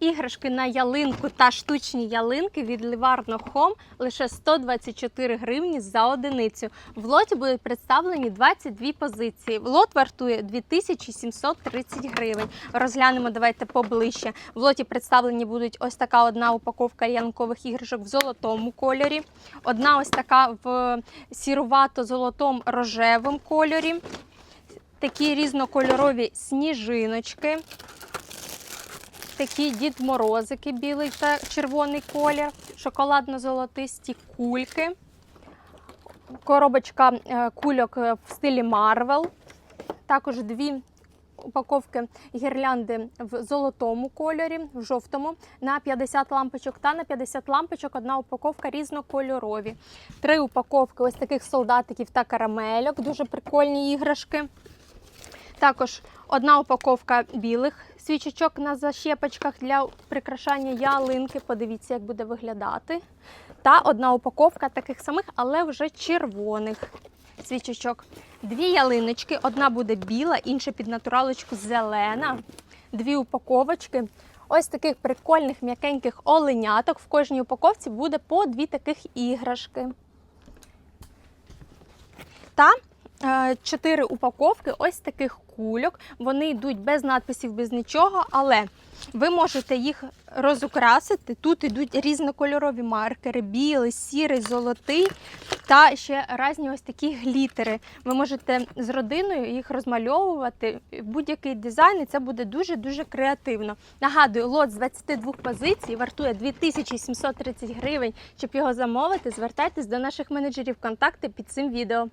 Іграшки на ялинку та штучні ялинки від Livarno Home лише 124 гривні за одиницю. В лоті будуть представлені 22 позиції. Лот вартує 2730 гривень. Розглянемо давайте поближче. В лоті представлені будуть ось така одна упаковка ялинкових іграшок в золотому кольорі, одна ось така в сірувато-золотому рожевому кольорі. Такі різнокольорові сніжиночки такі Дід Морозики, білий та червоний колір, шоколадно-золотисті кульки, коробочка е, кульок е, в стилі Марвел, також дві упаковки гірлянди в золотому кольорі, в жовтому, на 50 лампочок та на 50 лампочок одна упаковка різнокольорові. Три упаковки ось таких солдатиків та карамельок, дуже прикольні іграшки. Також одна упаковка білих свічечок на защепочках для прикрашання ялинки. Подивіться, як буде виглядати. Та одна упаковка таких самих, але вже червоних свічечок. Дві ялиночки, одна буде біла, інша під натуралочку зелена. Дві упаковочки. Ось таких прикольних м'якеньких оленяток. В кожній упаковці буде по дві таких іграшки. Та е, чотири упаковки ось таких кульок. Вони йдуть без надписів, без нічого, але ви можете їх розукрасити. Тут йдуть різнокольорові маркери: білий, сірий, золотий та ще різні ось такі глітери. Ви можете з родиною їх розмальовувати будь-який дизайн, і це буде дуже-дуже креативно. Нагадую, лот з 22 позицій вартує 2730 гривень. Щоб його замовити, звертайтесь до наших менеджерів контакти під цим відео.